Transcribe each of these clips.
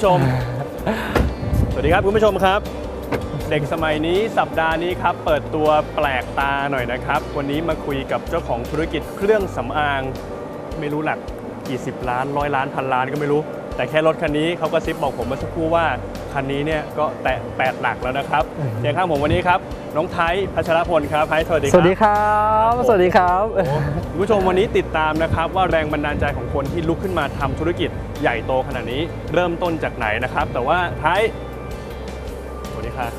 ผู้ชม สวัสดีครับคุณผู้ชมครับ เด็กสมัยนี้สัปดาห์นี้ครับ เปิดตัวแปลกตาหน่อยนะครับ วันนี้มาคุยกับเจ้าของธุรกิจเครื่องสำอาง ไม่รู้หลักกี่สิบล้านร้อยล้านพันล้านก็ไม่รู้ แต่แค่รถคันนี้เขาก็ซิปบอกผมเมื่อสักครู่ว่า คันนี้เนี่ยก็แตะแปดหลักแล้วนะครับเคียงข้างผมวันนี้ครับ น้องไทยพัชรพลครับไทยสวัสดีคสรับ วัสดีครับ สวัสดีครับ คุณผู้ชมวันนี้ติดตามนะครับว่าแรงบันดาลใจของคนที่ลุกขึ้นมาทำธุรกิจ ใหญ่โตขนาดนี้เริ่มต้นจากไหนนะครับ แต่ว่าท้ายสวัสดีครับ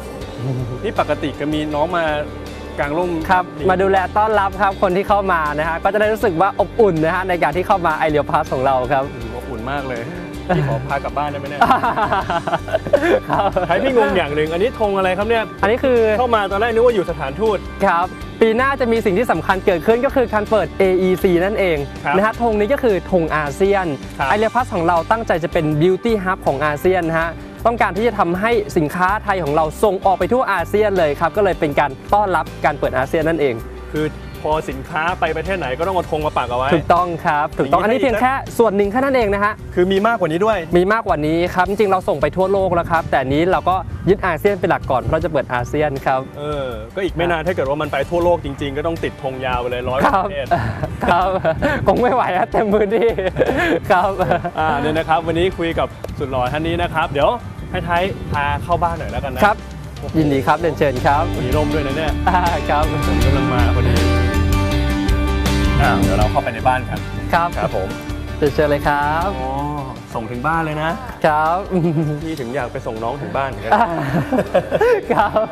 นี่ปกติก็มีน้องมากลางร่มครับนี่มาดูแลต้อนรับครับคนที่เข้ามานะฮะก็จะได้รู้สึกว่าอบอุ่นนะฮะในการที่เข้ามาไอเรียวพาสของเราครับอืมอบอุ่นมากเลย พี่ขอพากลับบ้านได้ไหมเนี่ยครับท้ายพี่งงอย่างหนึ่งอันนี้ธงอะไรครับเนี่ยอันนี้คือเข้ามาตอนแรกนึกว่าอยู่สถานทูตครับ ปีหน้าจะมีสิ่งที่สำคัญเกิดขึ้นก็คือการเปิด AEC นั่นเองครับนะฮะธงนี้ก็คือธงอาเซียนครับไอเรียพัสของเราตั้งใจจะเป็น Beauty Hub ของอาเซียนนะฮะต้องการที่จะทำให้สินค้าไทยของเราส่งออกไปทั่วอาเซียนเลยครับก็เลยเป็นการต้อนรับการเปิดอาเซียนนั่นเอง คือ พอสินค้าไปประเทศไหนก็ต้องเอาธงมาปักเอาไว้ ถูกต้องครับ ถูกต้องอย่างนี้อันนี้เพียงให้แค่ส่วนหนึ่งแค่นั้นเองนะฮะ คือมีมากกว่านี้ด้วย มีมากกว่านี้ครับ จริงๆเราส่งไปทั่วโลกแล้วครับ แต่อันนี้เราก็ยึดอาเซียนเป็นหลักก่อนเพราะเราจะเปิดอาเซียนครับ เออ ก็อีกไม่นานถ้าเกิดว่ามันไปทั่วโลกจริง ๆ ก็ต้องติดธงยาวไปเลยร้อยคปรับระเทศ ครับ คงไม่ไหวครับเต็มพื้นที่ ครับ อ่าเนี่ยนะครับ วันนี้คุยกับสุดหล่อท่านนี้นะครับ เดี๋ยวให้ไทยพาเข้าบ้านหน่อยแล้วกันนะครับ ยินดีครับเรียนเชิญครับมีร่มด้วยนะเนี่ยอ่าครับผมกำลังมาพอดี อ่าเดี๋ยวเราเข้าไปในบ้านกันครับครับผมเรียนเชิญเลยครับอ๋อส่งถึงบ้านเลยนะครับพี่ถึงอยากไปส่งน้องถึงบ้านเหมือนกันครับ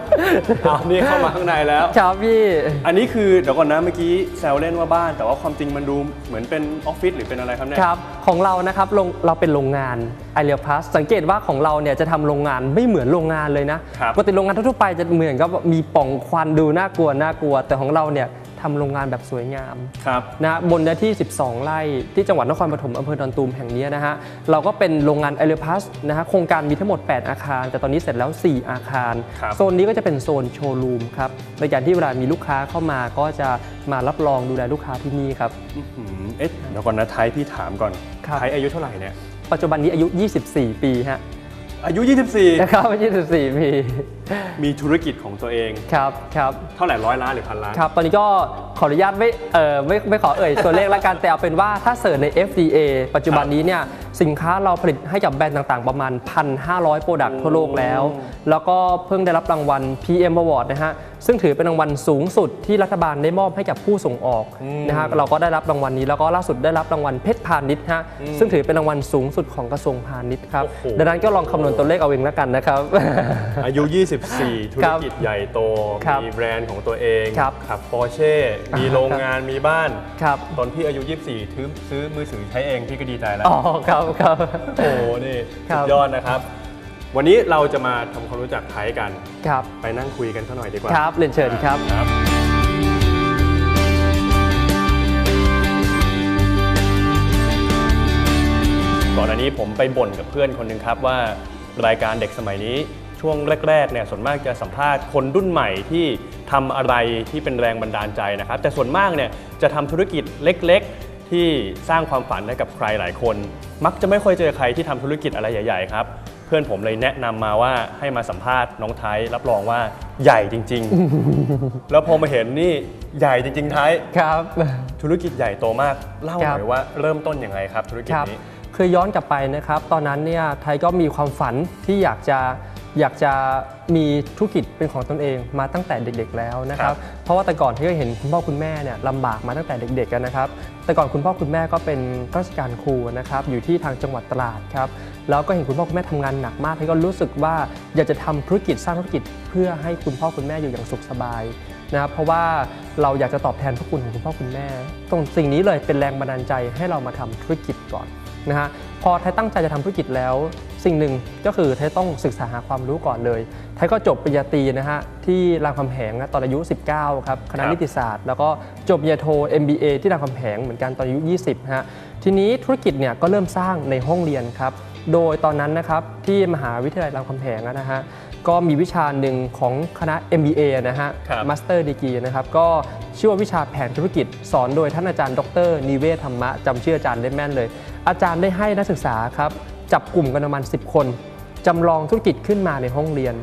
เอานี่เข้ามาข้างในแล้วครับพี่อันนี้คือเดี๋ยวก่อนนะเมื่อกี้แซวเล่นว่าบ้าน แต่ว่าความจริงมันดูเหมือนเป็นออฟฟิศหรือเป็นอะไรครับเนี่ยครับของเรานะครับโรงเราเป็นโรงงานไอเรียพัสสังเกตว่าของเราเนี่ยจะทำโรงงานไม่เหมือนโรงงานเลยนะครับปกติโรงงานทั่วๆไปจะเหมือนกับมีปล่องควันดูน่ากลัวน่ากลัว แต่ของเราเนี่ย ทำโรงงานแบบสวยงามครับนะบนเนื้อที่ 12 ไร่ที่จังหวัดนครปฐมอำเภอดอนตูมแห่งนี้นะฮะเราก็เป็นโรงงานไอเรียพัสนะฮะโครงการมีทั้งหมด 8 อาคาร แต่ตอนนี้เสร็จแล้ว 4 อาคารครับโซนนี้ก็จะเป็นโซนโชว์รูมครับในการที่เวลามีลูกค้าเข้ามาก็จะมารับรองดูแลลูกค้าที่นี่ครับอื้อหือเอ๊ะเดี๋ยวก่อนนะไทยพี่ถามก่อนครับไทยอายุเท่าไหร่เนี่ยปัจจุบันนี้อายุ 24 ปีฮะอายุ 24 นะครับ 24 ปี มีธุรกิจของตัวเองครับครับเท่าไหร่ร้อยล้านหรือพันล้านครับ ตอนนี้ก็ขออนุญาตไม่เออไม่ไม่ขอเอ่ยตัวเลขละกันแต่เอาเป็นว่าถ้าเสิร์ชใน FDA ปัจจุบันนี้เนี่ยสินค้าเราผลิตให้กับแบรนด์ต่างๆ ประมาณ 1,500 โปรดักต์ทั่วโลกแล้ว แล้วก็เพิ่งได้รับรางวัล PM Award นะฮะซึ่งถือเป็นรางวัลสูงสุดที่รัฐบาลได้มอบให้กับผู้ส่งออกอืมนะฮะเราก็ได้รับรางวัลนี้แล้วก็ล่าสุดได้รับรางวัลเพชรพาณิชย์ฮะอืมซึ่งถือเป็นรางวัลสูงสุดของกระทรวงพาณิชย์ครับโอ้โหดังนั้นก็ลองคำนวณตัวเลขเอาเองแล้วกันนะครับอายุ24ธุรกิจใหญ่โต ครับมีแบรนด์ของตัวเองครับขับปอร์เช่ มีโรงงาน มีบ้าน ครับ ตอนพี่อายุ 24ถือซื้อมือถือใช้เองพี่ก็ดีใจแล้ว อ๋อครับครับ โอ้โหนี่ครัสุบ ดยอดนะครับ วันนี้เราจะมาทำความรู้จักไทยกัน ครับ ไปนั่งคุยกันสักหน่อยดีกว่าครับเรียนเชิญครับ ครับ ก่อนอันนี้ผมไปบ่นกับเพื่อนคนหนึ่งครับว่า รายการเด็กสมัยนี้ ช่วงแรกๆเนี่ยส่วนมากจะสัมภาษณ์คนรุ่นใหม่ที่ทำอะไรที่เป็นแรงบันดาลใจนะครับ แต่ส่วนมากเนี่ยจะทำธุรกิจเล็ก ๆ ที่สร้างความฝันให้กับใครหลายคน มักจะไม่ค่อยเจอใครที่ทำธุรกิจอะไรใหญ่ๆครับเพื่อนผมเลยแนะนำมาว่าให้มาสัมภาษณ์น้องไทยรับรองว่าใหญ่จริง ๆ แล้วพอมาเห็นนี่ใหญ่จริง ๆ ไทยครับ ธุรกิจใหญ่โตมากเล่าหครัน่บอยว่าเริ่มต้นยังไงครับธุรกิจครับนี้คือย้อนกลับไปนะครับ ตอนนั้นเนี่ยไทยก็มีความฝันที่อยากจะ อยากจะมีธุรกิจเป็นของตนเองมาตั้งแต่เด็กๆแล้วนะครัครับบเพราะว่าแต่ก่อนที่ก็เห็นคุณพ่อคุณแม่เนี่ยลำบากมาตั้งแต่เด็กๆกันนะครับ แต่ก่อนคุณพ่อคุณแม่ก็เป็นราชการครูนะครับอยู่ที่ทางจังหวัดตราดครับแล้วก็เห็นคุณพ่อคุณแม่ทำงานหนักมากไทยก็รู้สึกว่าอยากจะทำธุรกิจสร้างธุรกิจเพื่อให้คุณพ่อคุณแม่อยู่อย่างสุขสบายนะครับเพราะว่าเราอยากจะตอบแทนพระคุณของคุณพ่อคุณแม่ ตรงสิ่งนี้เลยเป็นแรงบันดาลใจให้เรามาทำธุรกิจก่อน นะฮะพอไทยตั้งใจจะทำธุรกิจแล้ว สิ่งหนึ่งก็คือไทยต้องศึกษาหาความรู้ก่อนเลยไทยก็จบปริญญาตรีนะฮะที่รามคำแหงนะตอนอายุ 19ครับคณะครับนิติศาสตร์ แล้วก็จบปริญญาโท MBA ที่รามคำแหงเหมือนกันตอนอายุ 20ฮะทีนี้ธุรกิจเนี่ยก็เริ่มสร้างในห้องเรียนครับโดยตอนนั้นนะครับที่มหาวิทยาลัยรามคำแหงอะนะฮะก็มีวิชาหนึ่งของคณะ MBA นะฮะครับมาสเตอร์ดีกรีนะครับก็ชื่อว่าวิชาแผนธุรกิจสอนโดยท่านอาจารย์ ดรนิเวศธรรมะจำชื่ออาจารย์ได้แม่นเลย อาจารย์ได้ให้นักศึกษาครับจับกลุ่มกันประมาณ 10 คนจำลองธุรกิจขึ้นมาในห้องเรียน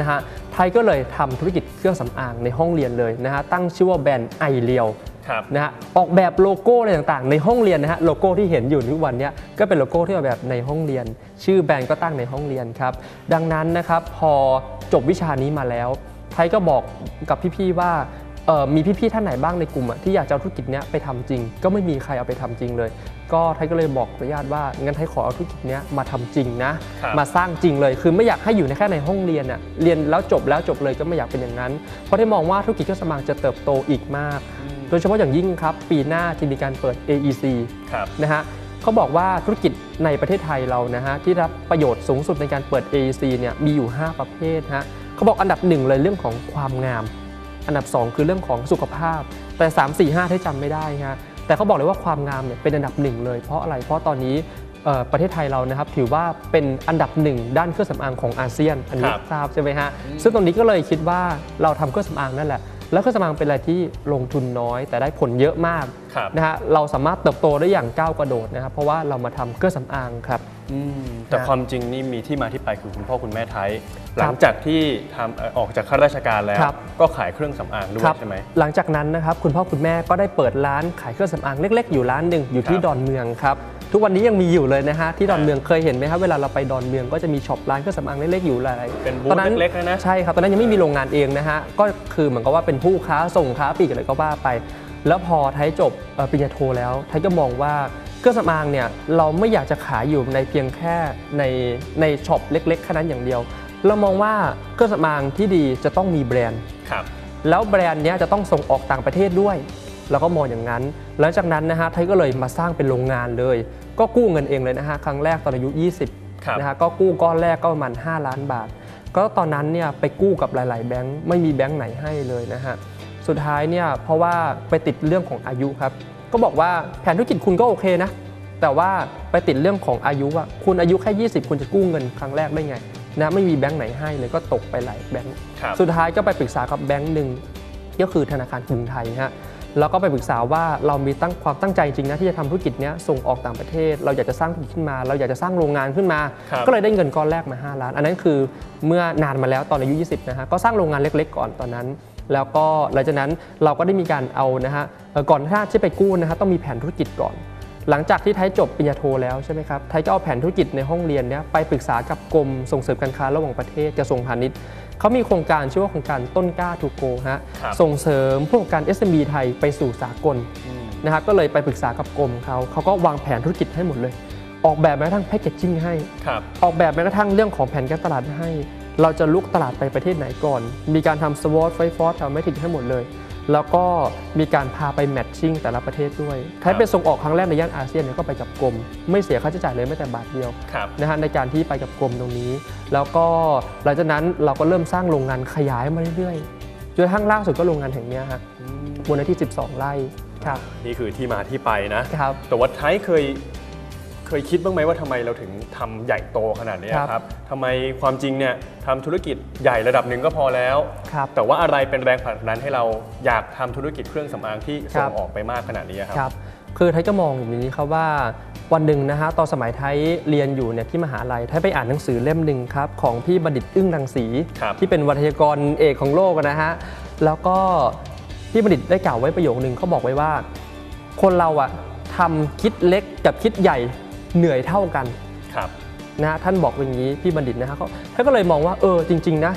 นะฮะไทยก็เลยทำธุรกิจเครื่องสำอางในห้องเรียนเลยนะฮะตั้งชื่อว่าแบรนด์ไอเรียวครับนะฮะออกแบบโลโก้อะไรต่างๆ ในห้องเรียนนะฮะโลโก้ที่เห็นอยู่ทุกวันเนี้ยก็เป็นโลโก้ที่ออกแบบในห้องเรียน ชื่อแบรนด์ก็ตั้งในห้องเรียนครับดังนั้นนะครับพอจบวิชานี้มาแล้ว ไทยก็บอกกับพี่ๆว่าเอ่อ มีพี่ๆท่านไหนบ้างในกลุ่มอะที่อยากจะเอาธุรกิจเนี้ยไปทำจริง ก็ไม่มีใครเอาไปทำจริงเลย ก็ไทยก็เลยบอกญาติว่างั้นไทยขอเอาธุรกิจเนี้ยมาทำจริงนะครับมาสร้างจริงเลย คือไม่อยากให้อยู่ในแค่ในห้องเรียนอะเรียนแล้วจบแล้วจบเลยก็ไม่อยากเป็นอย่างนั้น เพราะได้มองว่าธุรกิจเครื่องสำอางจะเติบโตอีกมาก โดยเฉพาะอย่างยิ่งครับ ปีหน้าจะมีการเปิด AEC ครับนะฮะเขาบอกว่าธุรกิจในประเทศไทยเรานะฮะที่รับประโยชน์สูงสุดในการเปิด AEC เนี่ยมีอยู่ 5 ประเภทฮะเขาบอกอันดับหนึ่งเลยเรื่องของความงาม อันดับ 2 คือเรื่องของสุขภาพ แต่ 3 4 5ที่จำไม่ได้ฮะแต่เขาบอกเลยว่าความงามเนี่ยเป็นอันดับหนึ่งเลยเพราะอะไรเพราะตอนนี้เอ่อประเทศไทยเรานะครับถือว่าเป็นอันดับหนึ่งด้านเครื่องสำอางของอาเซียนอันนี้ครับทราบใช่ไหมฮะซึ่งตรงนี้ก็เลยคิดว่าเราทำเครื่องสำอางนั่นแหละแล้วเครื่องสำอางเป็นอะไรที่ลงทุนน้อย แต่ได้ผลเยอะมากครับนะฮะเราสามารถเติบโตได้อย่างก้าวกระโดดนะครับเพราะว่าเรามาทำเครื่องสำอางครับอืม แต่นะความจริงนี่มีที่มาที่ไปคือคุณพ่อคุณแม่ไทย หลังจากที่ทำเอ่อออกจากข้าราชการแล้วครับก็ขายเครื่องสำอางด้วยครับใช่ไหมหลังจากนั้นนะครับคุณพ่อคุณแม่ก็ได้เปิดร้านขายเครื่องสำอางเล็ก ๆ อยู่ร้านหนึ่งอยู่ที่ครับดอนเมืองครับทุกวันนี้ยังมีอยู่เลยนะฮะที่ดอนอ่าเมืองเคยเห็นไหมครับเวลาเราไปดอนเมืองก็จะมีช็อปร้านเครื่องสำอางเล็กๆอยู่หลายๆเป็นบูธตอนนั้นเล็กๆนะนะใช่ครับตอนนั้นยังไม่มีโรงงานเองนะฮะก็คือเหมือนกับว่าเป็นผู้ค้าส่งค้าปลีกอะไรก็ว่าไป แล้วพอไทยจบเอ่อปริญญาโทแล้วไทยก็มองว่า เครื่องสำอางเนี่ยเราไม่อยากจะขายอยู่ในเพียงแค่ในในช็อปเล็กๆแค่นั้นอย่างเดียว เรามองว่าเครื่องสำอางที่ดีจะต้องมีแบรนด์ครับแล้วแบรนด์เนี้ยจะต้องส่งออกต่างประเทศด้วยเราก็มองอย่างนั้น หลังจากนั้นนะฮะไทยก็เลยมาสร้างเป็นโรงงานเลย ก็กู้เงินเองเลยนะฮะครั้งแรกตอนอายุ 20ครับนะฮะก็กู้ก้อนแรกก็ประมาณ 5 ล้านบาท ก็ตอนนั้นเนี่ยไปกู้กับหลายๆแบงค์ไม่มีแบงค์ไหนให้เลยนะฮะสุดท้ายเนี่ยเพราะว่าไปติดเรื่องของอายุครับ ก็บอกว่าแผนธุรกิจคุณก็โอเคนะ แต่ว่าไปติดเรื่องของอายุอะคุณอายุแค่ 20 คุณจะกู้เงินครั้งแรกได้ไงนะไม่มีแบงค์ไหนให้เลยก็ตกไปหลายแบงค์ครับสุดท้ายก็ไปปรึกษากับแบงค์หนึ่งก็คือธนาคารกรุงไทยฮะแล้วก็ไปปรึกษาว่าเรามีตั้งความตั้งใจจริงนะที่จะทำธุรกิจเนี้ยส่งออกต่างประเทศ เราอยากจะสร้างธุรกิจขึ้นมา เราอยากจะสร้างโรงงานขึ้นมาครับก็เลยได้เงินก้อนแรกมา 5 ล้าน อันนั้นคือเมื่อนานมาแล้วตอนอายุ 20นะฮะก็สร้างโรงงานเล็ก ๆ ก่อนตอนนั้น แล้วก็หลังจากนั้นเราก็ได้มีการเอานะฮะเอ่อก่อนหน้าที่ไปกู้นะฮะต้องมีแผนธุรกิจก่อน หลังจากที่ไทยจบปริญญาโทแล้วใช่ไหมครับไทยก็เอาแผนธุรกิจในห้องเรียนเนี้ยไปปรึกษากับกรมส่งเสริมการค้าระหว่างประเทศกระทรวงพาณิชย์เขามีโครงการชื่อว่าโครงการต้นกล้าทูโกฮะครับส่งเสริมผู้ประกอบการ SME ไทยไปสู่สากลอืมนะฮะก็เลยไปปรึกษากับกรมเขาเขาก็วางแผนธุรกิจให้หมดเลย ออกแบบแม้กระทั่งแพคเกจจิ้งให้ครับออกแบบแม้กระทั่งเรื่องของแผนการตลาดให้ เราจะลุกตลาดไปประเทศไหนก่อน มีการทำสวอตไฟฟอร์ทำไม่ถึงให้หมดเลย แล้วก็มีการพาไปแมทชิ่งแต่ละประเทศด้วยใครเป็นส่งออกครั้งแรกในย่านอาเซียนเนี่ยก็ไปกับกรม ไม่เสียค่าใช้จ่ายเลยแม้แต่บาทเดียวครับนะฮะในการที่ไปกับกรมตรงนี้ แล้วก็หลังจากนั้นเราก็เริ่มสร้างโรงงานขยายมาเรื่อยๆจนกระทั่งล่าสุดก็โรงงานแห่งเนี้ยฮะบนเนื้อที่12 ไร่ครับนี่คือที่มาที่ไปนะครับแต่ว่าไทยเคย เคยคิดบ้างไหมว่าทำไมเราถึงทำใหญ่โตขนาดนี้ครับครับทำไมความจริงเนี่ยทำธุรกิจใหญ่ระดับหนึ่งก็พอแล้วครับแต่ว่าอะไรเป็นแรงผลักดันให้เราอยากทำธุรกิจเครื่องสำอางที่ส่ครังบออกไปมากขนาดนี้ครับครับ คือไทยก็มองอย่างนี้ครับว่าวันหนึ่งนะฮะตอนสมัยไทยเรียนอยู่เนี่ยที่มหาลัยไทยไปอ่านหนังสือเล่มหนึ่งครับของพี่บัณฑิตอึ้งรังสีครับที่เป็นวัทยากรเอกของโลกนะฮะแล้วก็พี่บัณฑิตได้กล่าวไว้ประโยคนึงเขาบอกไว้ว่า คนเราอะทำคิดเล็กกับคิดใหญ่ เหนื่อยเท่ากันครับนะฮะท่านบอกอย่างนี้พี่บัณฑิตนะฮะเขาท่านก็เลยมองว่าเออจริง ๆ นะ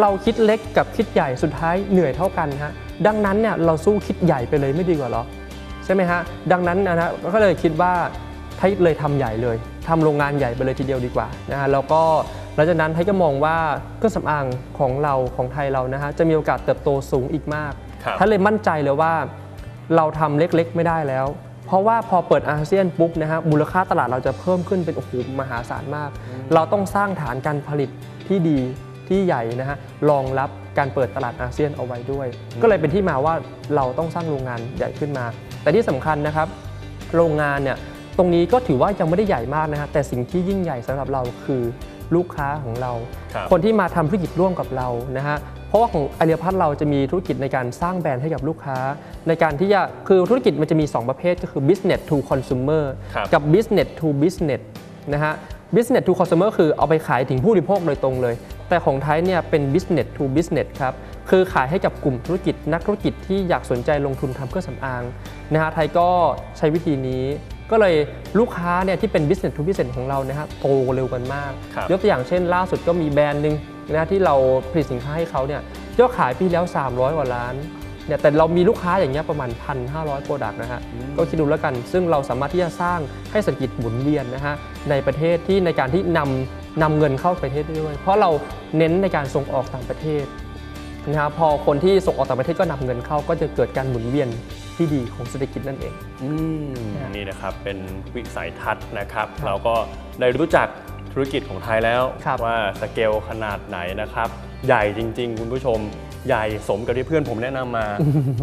เราคิดเล็กกับคิดใหญ่สุดท้ายเหนื่อยเท่ากันฮะดังนั้นเนี่ยเราสู้คิดใหญ่ไปเลยไม่ดีกว่าเหรอใช่ไหมฮะดังนั้นนะฮะก็เลยคิดว่าไทยเลยทำใหญ่เลยทำโรงงานใหญ่ไปเลยทีเดียวดีกว่านะฮะแล้วก็หลังจากนั้นไทยก็มองว่าเครื่องสำอางของเราของไทยเรานะฮะจะมีโอกาสเติบโตสูงอีกมากครับท่านเลยมั่นใจเลยว่า เราทำเล็กๆไม่ได้แล้ว เพราะว่าพอเปิดอาเซียนปุ๊บนะฮะมูลค่าตลาดเราจะเพิ่มขึ้นเป็นโอ้โหมหาศาลมาก เราต้องสร้างฐานการผลิตที่ดีที่ใหญ่นะฮะรองรับการเปิดตลาดอาเซียนเอาไว้ด้วย ก็เลยเป็นที่มาว่าเราต้องสร้างโรงงานใหญ่ขึ้นมา แต่ที่สำคัญนะครับ โรงงานเนี่ยตรงนี้ก็ถือว่ายังไม่ได้ใหญ่มากนะฮะแต่สิ่งที่ยิ่งใหญ่สำหรับเราคือลูกค้าของเราครับคนที่มาทำธุรกิจร่วมกับเรานะฮะ เพราะว่าของอาเรียพัฒน์เราจะมีธุรกิจในการสร้างแบรนด์ให้กับลูกค้า ในการที่จะคือธุรกิจมันจะมี 2 ประเภทก็คือ business to consumer ครับกับ business to business นะฮะ business to consumer คือเอาไปขายถึงผู้บริโภคโดยตรงเลย แต่ของไทยเนี่ยเป็น business to business ครับ คือขายให้กับกลุ่มธุรกิจนักธุรกิจที่อยากสนใจลงทุนทำเครื่องสำอางนะฮะไทยก็ใช้วิธีนี้ก็เลยลูกค้าเนี่ยที่เป็น business to business ของเรานะฮะโตเร็วกันมากครับยกตัวอย่างเช่นล่าสุดก็มีแบรนด์หนึ่ง นะฮะที่เราผลิตสินค้าให้เขาเนี่ยยอดขายปีแล้ว 300 กว่าล้านเนี่ยแต่เรามีลูกค้าอย่างเงี้ยประมาณ 1,500 โปรดักต์นะฮะก็คิดดูแล้วกัน ซึ่งเราสามารถที่จะสร้างให้เศรษฐกิจหมุนเวียนนะฮะในประเทศที่ในการที่นำนำเงินเข้าประเทศได้ด้วย เพราะเราเน้นในการส่งออกต่างประเทศนะครับพอคนที่ส่งออกต่างประเทศก็นำเงินเข้า ก็จะเกิดการหมุนเวียนที่ดีของเศรษฐกิจนั่นเองอืมครับนี่นะครับเป็นวิสัยทัศน์นะครับ เราก็ได้รู้จัก ธุรกิจของไทยแล้วครับว่าสเกลขนาดไหนนะครับ ใหญ่จริง ๆ คุณผู้ชมใหญ่สมกับที่เพื่อนผมแนะนำมา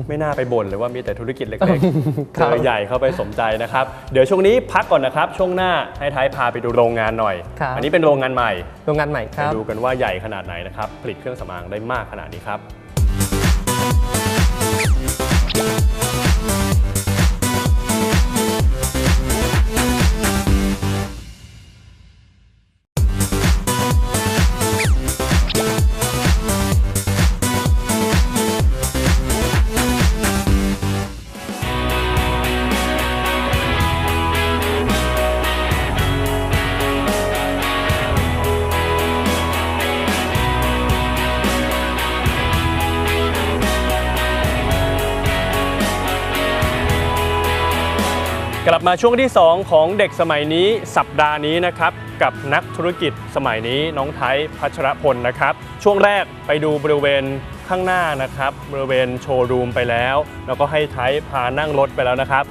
ไม่น่าไปบ่นเลยว่ามีแต่ธุรกิจเล็กๆคเจรับอใหญ่เข้าไปสมใจนะครับ เดี๋ยวช่วงนี้พักก่อนนะครับ ช่วงหน้าให้ไทยพาไปดูโรงงานหน่อยครับอันนี้เป็นโรงงานใหม่ โรงงานใหม่คไปรับดูกันว่าใหญ่ขนาดไหนนะครับผลิตเครื่องสำอางได้มากขนาดนี้ครับ มาช่วงที่ 2 ของเด็กสมัยนี้สัปดาห์นี้นะครับ กับนักธุรกิจสมัยนี้น้องไทยพัชรพลนะครับ ช่วงแรกไปดูบริเวณข้างหน้านะครับ บริเวณโชว์รูมไปแล้ว แล้วก็ให้ไทยพานั่งรถไปแล้วนะครับ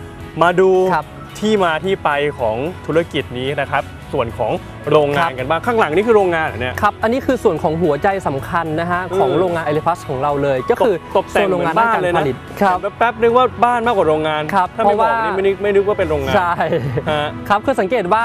มาดูครับที่มาที่ไปของธุรกิจนี้นะครับ ส่วนของโรงงานกันบ้างข้างหลังนี่คือโรงงานเหรอเนี่ยครับอันนี้คือส่วนของหัวใจสำคัญนะฮะของอืมโรงงานไอริพัสของเราเลย ก็คือตกแต่งโรเหงมืงาอนนด้านบ้านการเลยผนะลิตครับแป๊บๆนึกว่าบ้านมากกว่าโรงงานครับถ้าไม่เพบราะอกว่านี่ไม่นึกไม่นึกว่าเป็นโรงงานใช่ฮะครับคือสังเกตว่า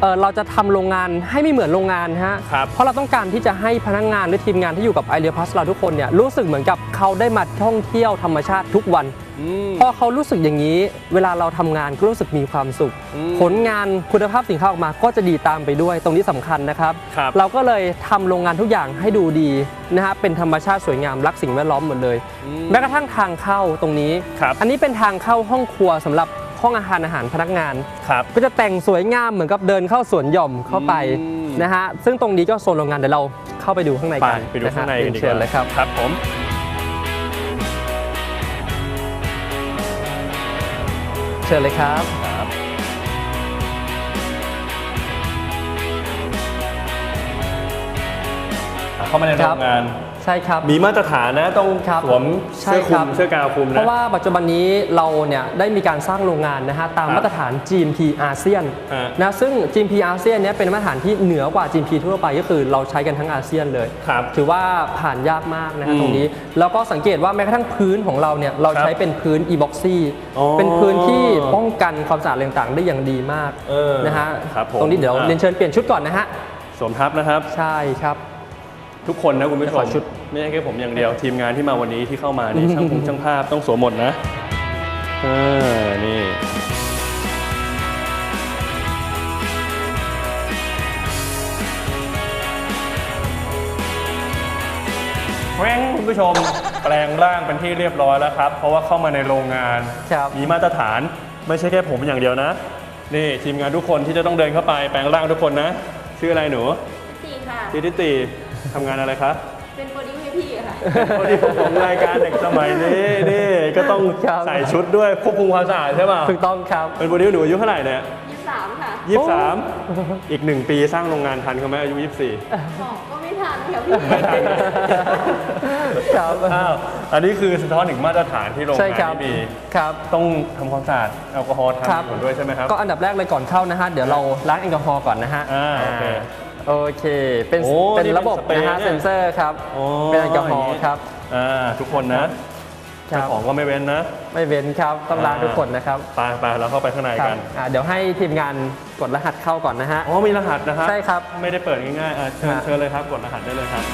เอ่อเราจะทำโรงงานให้ไม่เหมือนโรงงานฮะ ครับ เพราะเราต้องการที่จะให้พนักงานหรือทีมงานที่อยู่กับไอเ e พัสเราทุกคนเนี่ยรู้สึกเหมือนกับเขาได้มาท่องเที่ยวธรรมชาติทุกวัน อืม พอเขารู้สึกอย่างนี้ เวลาเราทำงานก็รู้สึกมีความสุข อืมผลงานคุณภาพสินค้าออกมาก็จะดีตามไปด้วย ตรงนี้สำคัญนะครับ ครับ เราก็เลยทำโรงงานทุกอย่างให้ดูดีนะฮะเป็นธรรมชาติสวยงามรักสิ่งแวดล้อมหมดเลยอืมแม้กระทั่งทางเข้าตรงนี้ ครับ อันนี้เป็นทางเข้าห้องครัวสำหรับ ห้องอาหารอาหารพนักงานครับก็จะแต่งสวยงามเหมือนกับเดินเข้าสวนหย่อมเข้าไปอืม นะฮะซึ่งตรงนี้ก็โซนโรงงานเดี๋ยวเราเข้าไปดูข้างในไปกันไปดูข้างในกันดีกเชิญว่าเลยครับ ครับผม เชิญเลยครับครับเข้ามาในคโรรับ งงาน ใช่ครับ มีมาตรฐานนะต้องครับสวมใช่เสื้อคลุครัมบเสื้อกาวคลุมเพนะราะว่าปัจจุบันนี้เราเนี่ยได้มีการสร้างโรงงานนะฮะตามครับมาตรฐาน GMP อาเซียนฮะนะซึ่ง GMP อาเซียนเนี่ยเป็นมาตรฐานที่เหนือกว่า GMP ทั่วไปก็คือเราใช้กันทั้งอาเซียนเลยครับถือว่าผ่านยากมากนะอืฮะมตรงนี้ แล้วก็สังเกตว่าแม้กระทั่งพื้นของเราเนี่ยเราครับใช้เป็นพื้น e-boxy อ๋อเป็นพื้นที่ป้องกันความสะอาดอะไรต่างๆ ได้อย่างดีมากเออนะฮะครับผมตรงนี้เดี๋ยวอะเรียนเชิญเปลี่ยนชุดก่อนนะฮะสวมทับนะครับ ใช่ครับ ทุกคนนะคุณผู้ชขมอชุดไม่ใช่แค่ผมอย่างเดียว ทีมงานที่มาวันนี้ที่เข้ามานี่ช่างผมช่างภาพต้องสวมหมดนะอ่านี่แว้งคุณผู้ชมแปลงร่างเป็นที่เรียบร้อยแล้วครับ เพราะว่าเข้ามาในโรงงานครับมีมาตรฐานไม่ใช่แค่ผมอย่างเดียวนะ นี่ทีมงานทุกคนที่จะต้องเดินเข้าไปแปลงร่างทุกคนนะ ชื่ออะไรหนูสี่ค่ะทิติติ ทำงานอะไรครับเป็นโปรดิวให้พี่ค่ะพอดีผมของรายการเด็กสมัยนี้นี่ก็ต้องครับใส่ชุดด้วยควบคุมความสะอาดใช่ป่ะถูกต้องครับ เป็นโปรดิวหนูอายุเท่าไหร่เนี่ยยี่สามค่ะยี่สิบสามอีกหนึ่งปีสร้างโรงงานทันเขาไหมอายุยี่สิบสี่บอกก็ไม่ทันค่ะพี่ครับอ้าวอันนี้คือสะท้อนถึงมาตรฐานที่โรงใช่งานครับที่มีครับต้องทำความสะอาดแอลกอฮอล์ครับทำผลด้วยใช่ไหมครับ ก็อันดับแรกเลยก่อนเข้านะฮะ เดี๋ยวเราล้างแอลกอฮอล์ก่อนนะฮะอ่าโอเค โอเค เป็นโอ้เป็นนี่เป็นระบบสเปรย์นะฮะเนี่ย เซ็นเซอร์ครับโอ้เป็นแอลกอฮอล์ครับ อ่าทุกคนนะครัเจ้าบของก็ไม่เว้นนะ ไม่เว้นครับต้องล้างทุกคนนะครับไปไปเราเข้าไปข้างในครักัน อ่าเดี๋ยวให้ทีมงานกดรหัสเข้าก่อนนะฮะ อ๋อมีรหัสนะครับใช่ครับไม่ได้เปิดง่ายๆอะเชิญฮะ เชิญเลยครับกดรหัสได้เลยครับ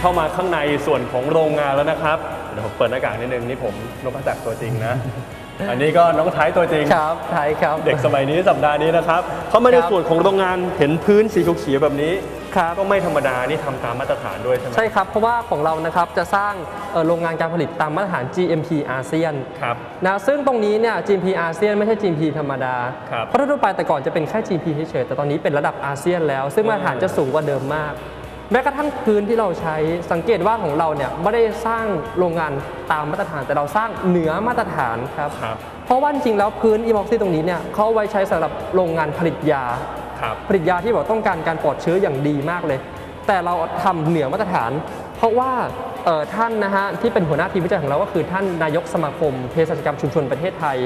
เข้ามาข้างในส่วนของโรงงานแล้วนะครับเดี๋ยวดี๋ยวผมเปิดหน้ากากนิดนึงนี่ผมนพจักรตัวจริงนะ อันนี้ก็น้องไทยตัวจริง ครับไทยครับ เด็กสมัยนี้สัปดาห์นี้นะครับเข้ามาในครับส่วนของโรงงานเห็นพื้นสีเขียวๆแบบนี้ครับก็ไม่ธรรมดานี่ทำตามมาตรฐานด้วยใช่ไหมใช่ครับ เพราะว่าของเรานะครับจะสร้างเอ่อโรงงานการผลิตตามมาตรฐาน GMP อาเซียนครับนะซึ่งตรงนี้เนี่ย GMP อาเซียนไม่ใช่ GMP ธรรมดาครับเพราะทั่วๆไปแต่ก่อนจะเป็นแค่ GMP เฉยๆแต่ตอนนี้เป็นระดับอาเซียนแล้ว ซึ่งมาตรฐานจะสูงกว่าเดิมมาก แม้กระทั่งพื้นที่เราใช้สังเกตว่าของเราเนี่ยไม่ได้สร้างโรงงานตามมาตรฐานแต่เราสร้างเหนือมาตรฐานครับครับ เพราะว่าจริงๆแล้วพื้นอีพ็อกซี่ตรงนี้เนี่ยเขาเอาไว้ใช้สำหรับโรงงานผลิตยาครับผลิตยาที่บอกต้องการการปลอดเชื้ออย่างดีมากเลย แต่เราทำเหนือมาตรฐาน เพราะว่าเอ่อท่านนะฮะที่เป็นหัวหน้าทีมวิจัยของเราก็คือท่านนายกสมาคมเภสัชกรรมชุมชนประเทศไทย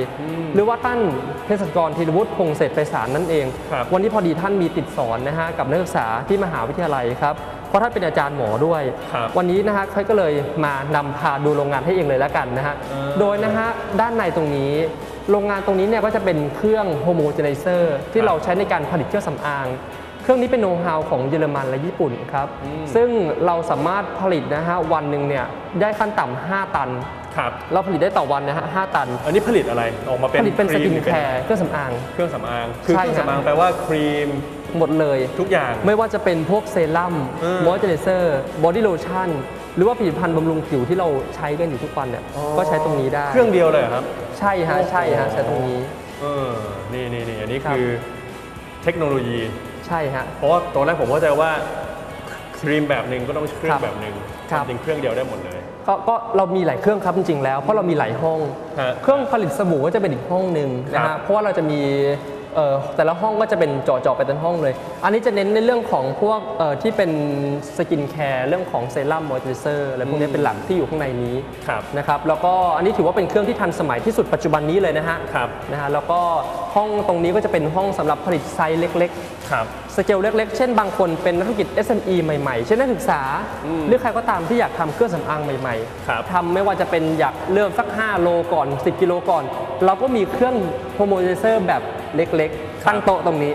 หรือว่าท่านเภสัชกรธีรวุฒิพงษ์เศรษฐ์ไพศาลนั่นเองครับวันนี้พอดีท่านมีติดสอนนะฮะกับนักศึกษาที่มหาวิทยาลัยครับเพราะท่านเป็นอาจารย์หมอด้วยครับวันนี้นะฮะเขาก็เลยมานำพาดูโรงงานให้เองเลยแล้วกันนะฮะเออโดยนะฮะด้านในตรงนี้โรงงานตรงนี้เนี่ยก็จะเป็นเครื่องโฮโมเจนเซอร์ที่เราใช้ในการผลิตเครื่องสำอาง เครื่องนี้เป็นโน้ตฮาวของเยอรมันและญี่ปุ่นครับอืมซึ่งเราสามารถผลิตนะฮะวันหนึ่งเนี่ยได้ขั้นต่ำ5ตัน ครับ เราผลิตได้ต่อวันนะฮะ5ตัน อันนี้ผลิตอะไรออกมาเป็นผลิตเป็นสรีกิมนหรือแคเป็ร์เครื่องสำอาง เครื่องสำอาง คือใช่เครื่องฮะสำอางแปลว่าครีมหมดเลยทุกอย่างไม่ว่าจะเป็นพวกเซรั่มเออมอยเจอร์เซอร์บอดี้โลชั่นหรือว่าผลิตภัณฑ์บำรุงผิวที่เราใช้กันอยู่ทุกวันเนี่ยอ๋อก็ใช้ตรงนี้ได้ เครื่องเดียวเลยเหรอครับ ใช่ฮะใช่ฮะใช้ตรงนี้เออนี่นี่นี่อันนี้ครับคือเทคโนโลยี ใช่ฮะ เพราะว่าตอนแรกผมเข้าใจว่าครีมแบบหนึ่งก็ต้องเครื่อครังบแบบหนึ่งครับ จริงๆเครื่องเดียวได้หมดเลย ก็ก็เรามีหลายเครื่องครับจริงๆแล้ว เพราะเรามีหลายห้อง ฮะเครื่องผลิตสบู่ก็จะเป็นอีกห้องหนึ่งนะครัฮะบเพราะว่าเราจะมีเอ่อ แต่ละห้องก็จะเป็นเจาะๆไปแต่ละห้องเลย อันนี้จะเน้นในเรื่องของพวกเอ่อที่เป็นสกินแคร์เรื่องของเซรั่มมอยเจอร์เซอร์อะไรพวกนี้เป็นหลักที่อยู่ข้างในนี้ครับนะครับแล้วก็อันนี้ถือว่าเป็นเครื่องที่ทันสมัยที่สุดปัจจุบันนี้เลยนะฮะครับนะฮะแล้วก็ห้องตรงนี้ก็จะเป็นห้องสำหรับผลิตไซส์เล็กๆครับสเกลเล็ก ๆ เช่นบางคนเป็นนักธุรกิจ SME ใหม่ๆ เช่นนักศึกษาอืมหรือใครก็ตามที่อยากทำเครื่องสำอางใหม่ครับทำไม่ว่าจะเป็นอยากเริ่มสัก 5 โลก่อน 10 กิโลก่อน เราก็มีเครื่องโฮโมเจเซอร์แบบ เล็กๆ ตั้งโต๊ะตรงนี้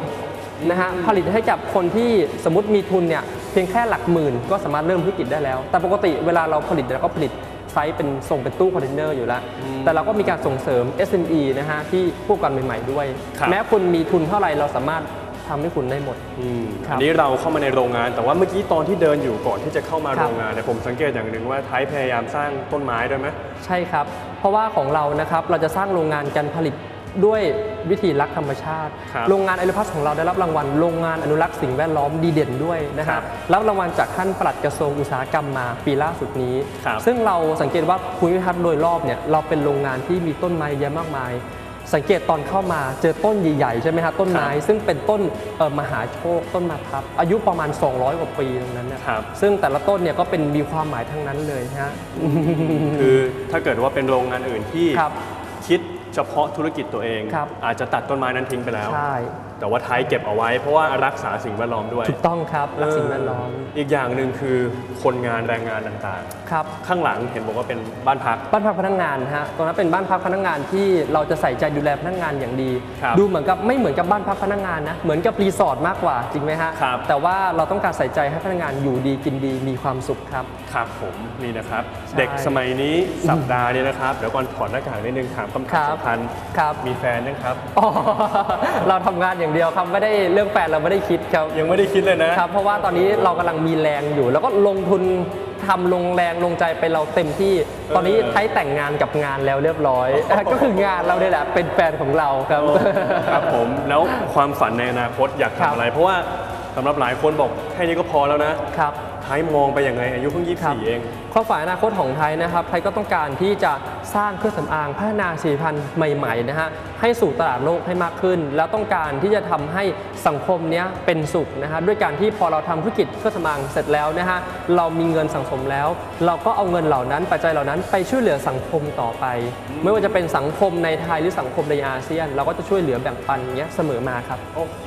นะฮะผลิตให้กับคนที่สมมติมีทุนเนี่ยเพียงแค่หลักหมื่นก็สามารถเริ่มธุรกิจได้แล้ว แต่ปกติเวลาเราผลิตเราก็ผลิตไซส์เป็นส่งเป็นตู้คอนเทนเนอร์อยู่แล้ว แต่เราก็มีการส่งเสริม SME นะฮะที่ผู้ประกอบการใหม่ ๆ ด้วยครับแม้คุณมีทุนเท่าไหร่เราสามารถทำให้คุณได้หมดอืมครับอันนี้เราเข้ามาในโรงงาน แต่ว่าเมื่อกี้ตอนที่เดินอยู่ก่อนที่จะเข้ามาครับโรงงานเนี่ยผมสังเกตอย่างหนึ่งว่าไทยพยายามสร้างต้นไม้ด้วยไหมใช่ครับ เพราะว่าของเรานะครับเราจะสร้างโรงงานการผลิต ด้วยวิธีรักธรรมชาติครับโรงงานไอริพัสของเราได้รับรางวัลโรงงานอนุรักษ์สิ่งแวดล้อมดีเด่นด้วยนะคครัรับบรับรางวัลจากท่านปลัดกระทรวงอุตสาหกรรมมาปีล่าสุดนี้ครับซึ่งเราสังเกตว่าภูมิทัศน์โดยรอบเนี่ยเราเป็นโรงงานที่มีต้นไม้เยอะมากมายสังเกตตอนเข้ามาเจอต้นใหญ่ๆใช่ไหมฮะต้นไม้ครับซึ่งเป็นต้นเอ่อมหาโชคต้นมาทับ อายุประมาณ 200 กว่าปีตรงนั้นเนยครับซึ่งแต่ละต้นเนี่ยก็เป็นมีความหมายทั้งนั้นเลยฮะคือถ้าเกิดว่าเป็นโรงงานอื่นที่ครับคิด เฉพาะธุรกิจตัวเอง ครับ อาจจะตัดต้นไม้นั้นทิ้งไปแล้ว ใช่แต่ว่าไทยเก็บเอาไว้ เพราะว่ารักษาสิ่งแวดล้อมด้วยถูกต้องครับรักสิ่งแวดล้อมเอีกอย่างหนึ่งคือคนงานแรงงานต่างครับ ๆ ข้างหลังเห็นบอกว่าเป็นบ้านพัก บ้านพักพนักงานฮะ ตรงนั้นเป็นบ้านพักพนักงานที่เราจะใส่ใจดูแลพนักงานอย่างดี ครับดูเหมือนกับไม่เหมือนกับบ้านพักพนักงานนะ เหมือนกับรีสอร์ทมากกว่าจริงไหมฮะ ครับแต่ว่าเราต้องการใส่ใจให้พนักงานอยู่ดีกินดีมีความสุขครับครับผมนี่นะครับ ใช่เด็กสมัยนี้สัปดาห์นี้นะครับเดี๋ยวก่อนถอดหน้ากากนิดนึงถามคำถามครับสำคัญครับ มีแฟนยังครับ อ๋อเราทำงานอย่างเดียวครับไม่ได้เรื่องแฟนเราไม่ได้คิดครับยังไม่ได้คิดเลยนะ ครับ เพราะว่าตอนนี้เรากำลังมีแรงอยู่ แล้วก็ลงทุนทำลงแรงลงใจไปเราเต็มที่ ตอนนี้เออไทยแต่งงานกับงานแล้วเรียบร้อย ก็คืองานเราเนี่ยแหละเป็นแฟนของเราครับ ครับผมแล้วความฝันในอนาคตอยากครับ ทำอะไร เพราะว่าสำหรับหลายคนบอกแค่นี้ก็พอแล้วนะ ครับไทยมองไปยังไง อายุเพิ่งครับ24 เอง ความฝันอนาคตของไทยนะครับ ไทยก็ต้องการที่จะสร้างเครื่องสำอางพัฒนาสีพันธุ์ใหม่ๆนะฮะให้สู่ตลาดโลกให้มากขึ้น แล้วต้องการที่จะทำให้สังคมเนี้ยเป็นสุขนะฮะด้วยการที่พอเราทำธุรกิจเครื่องสำอางเสร็จแล้วนะฮะเรามีเงินสังสมแล้ว เราก็เอาเงินเหล่านั้นปัจจัยเหล่านั้นไปช่วยเหลือสังคมต่อไป ไม่ว่าจะเป็นสังคมในไทยหรือสังคมในอาเซียน เราก็จะช่วยเหลือแบ่งปันเงี้ยเสมอมาครับโอ้โห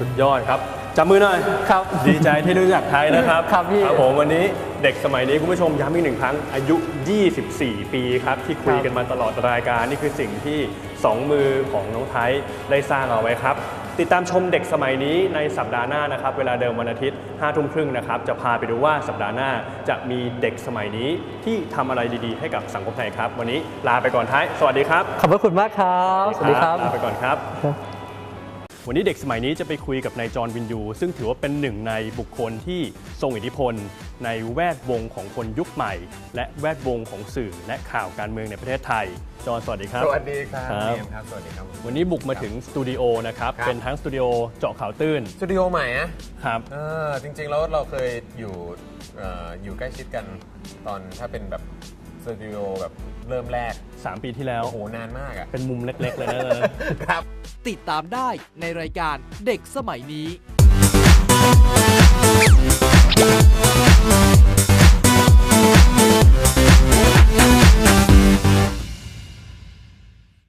สุดยอดครับ จับมือหน่อย ครับ ดีใจที่รู้จักไทยนะครับ ครับพี่ผมวันนี้เด็กสมัยนี้คุณผู้ชมย้ำอีกหนึ่งครั้ง อายุ 24 ปีครับ ที่คุยกันมาตลอดรายการ นี่คือสิ่งที่ 2 มือของน้องไทยได้สร้างเอาไว้ครับ ติดตามชมเด็กสมัยนี้ในสัปดาห์หน้านะครับ เวลาเดิมวันอาทิตย์5ทุ่มครึ่งนะครับ จะพาไปดูว่าสัปดาห์หน้าจะมีเด็กสมัยนี้ที่ทำอะไรดีๆ ให้กับสังคมไทยครับ วันนี้ลาไปก่อนท้าย สวัสดีครับ ขอบพระคุณมากครับ สวัสดีครับ ลาไปก่อนครับ วันนี้เด็กสมัยนี้จะไปคุยกับนายจอห์นวินยู ซึ่งถือว่าเป็นหนึ่งในบุคคลที่ทรงอิทธิพล ในแวดวงของคนยุคใหม่ และแวดวงของสื่อและข่าวการเมืองในประเทศไทย จอห์นสวัสดีครับ สวัสดีครับครับ เนมครับ สวัสดีครับ วันนี้บุกมาถึงสตูดิโอนะครับ ครับ เป็นทั้งสตูดิโอเจาะข่าวตื้นสตูดิโอใหม่นะครับ เออจริงๆแล้วเราเคยอยู่เอ่ออยู่ใกล้ชิดกันตอนถ้าเป็นแบบ สตูดิโอแบบเริ่มแรก 3 ปีที่แล้ว โอ้โห นานมากอะเป็นมุมเล็กๆ เลยนะ ครับ ติดตามได้ในรายการเด็กสมัยนี้